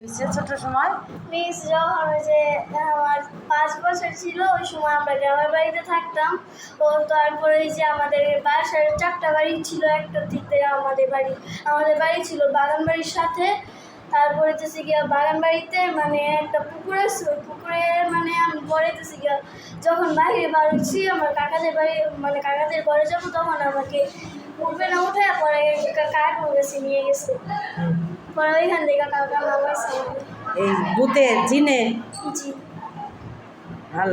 হয়েছে ছোট সময়? মিস যখন ওই যে, আমার পাঁচ বছর ছিল, ওই সময় আমরা গ্রামের বাড়িতে থাকতাম। ও তারপরে এই যে আমাদের বাসার চারটা বাড়ি ছিল, একটা দিক থেকে আমাদের বাড়ি। আমাদের বাড়ি ছিল বাগান বাড়ির সাথে। তারপরে তো গিয়া বাগান বাড়িতে মানে একটা পুকুর ওই পুকুরে মানে আমি পরে তো গিয়া যখন বাইরে বাড়ছি আমার কাকাদের বাড়ি মানে কাকাদের ঘরে যাব, তখন আমাকে উঠবে না উঠে পরে কাক গেছে নিয়ে গেছে। পরে ওইখান থেকে কাকা নামাইছে এই ভূতে জিনে? জি।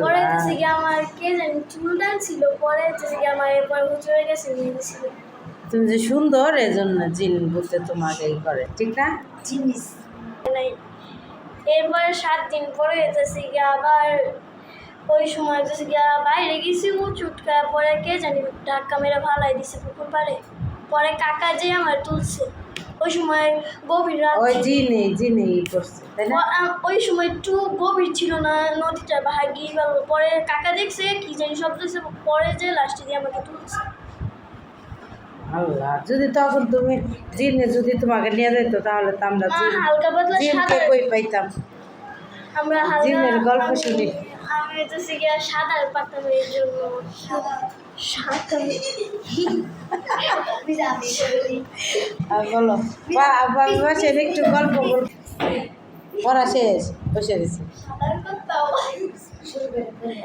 পরে হচ্ছে কি আমার কে জানি চুল ছিল পরে হচ্ছে কি আমার এরপর হুচুরে গেছে নিয়ে গেছিল। তুমি যে সুন্দর এজন্য জিন ভূতে তোমাকে ই করে ঠিক না? জিনিস। এরপরে সাত দিন পরে হচ্ছে কি আবার ওই সময় হচ্ছে কি বাইরে গেছি ও চুটকা পরে কে জানি ধাক্কা মেরে ভালাই দিছে পুকুর পাড়ে। পরে কাকা যে আমার তুলছে। ওই সময় গভীর রাত ওই জিনে জিনে ই করছে তাই না? ওই সময় একটু গভীর ছিল না নদীটা গেল পরে কাকা দেখছে কি জানি শব্দ হচ্ছে পরে যে লাস্টে দিয়ে আমাকে তুলছে। আল্লাহ যদি তখন তুমি জিনে যদি তোমাকে নিয়ে যেত তাহলে তো আমরা হালকা পাতলা কই পাইতাম? আমরা জিনের গল্প শুনি। আমি হচ্ছে গিয়া এর জন্য। বলো বা- একটু গল্প বল। পড়া শেষ বসে গেছি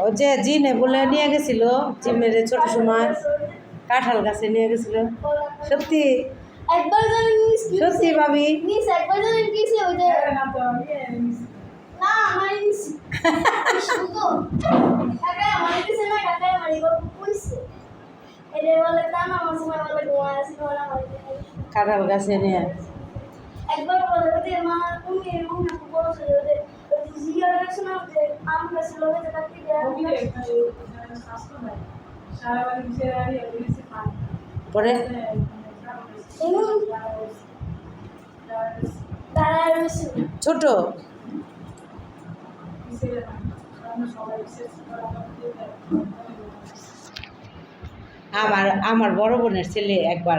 ও যে জিনে বলে নিয়ে গেছিল জিমের ছোট সময় কাঁঠাল গাছে নিয়ে গেছিল। সত্যি? একবার জানি সত্যি ভাবি? মিস একবার জানি কিসে ওই যে না আমার কাঁঠাল গাছে নিয়ে একবার বলে যে মা তুমি এরকম না বড় ছেলে জিয়া গেছে না যে আম গাছে লোকে যে পরে? ছোট? আমার আমার বড় বোনের ছেলে একবার,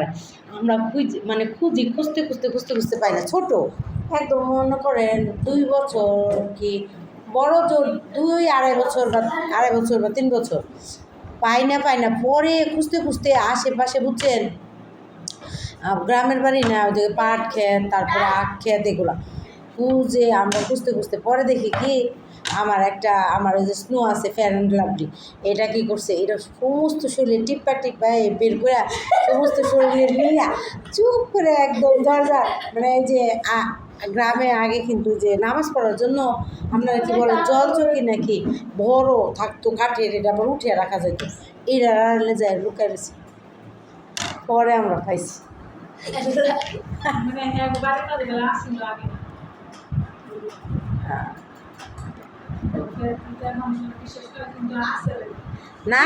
আমরা খুঁজি মানে খুঁজি, খুঁজতে খুঁজতে খুঁজতে খুঁজতে পাই না। ছোট, একদম মনে করেন দুই বছর কি, বড় জোর দুই, আড়াই বছর বা, আড়াই বছর বা তিন বছর। পাই না পাই না, পরে খুঁজতে খুঁজতে আশেপাশে বুঝছেন গ্রামের বাড়ি না, ওই পাট ক্ষেত, তারপরে আখ খেত এগুলো। খুঁজে আমরা খুঁজতে খুঁজতে পরে দেখি কি আমার একটা, আমার ওই যে স্নো আছে ফেয়ার অ্যান্ড লাভলি এটা কি করছে? এটা সমস্ত শরীরে টিপ্পা টিপ্পা বের করে সমস্ত শরীরে নিয়ে চুপ করে একদম দরজা মানে যে গ্রামে আগে কিন্তু যে নামাজ পড়ার জন্য আপনারা কি বলে, জল চকি নাকি? বড় থাকতো কাঠের, এটা আবার উঠিয়ে রাখা যেত। এটা রাখলে যায় লুকাই পরে আমরা পাইছি। হ্যাঁ। না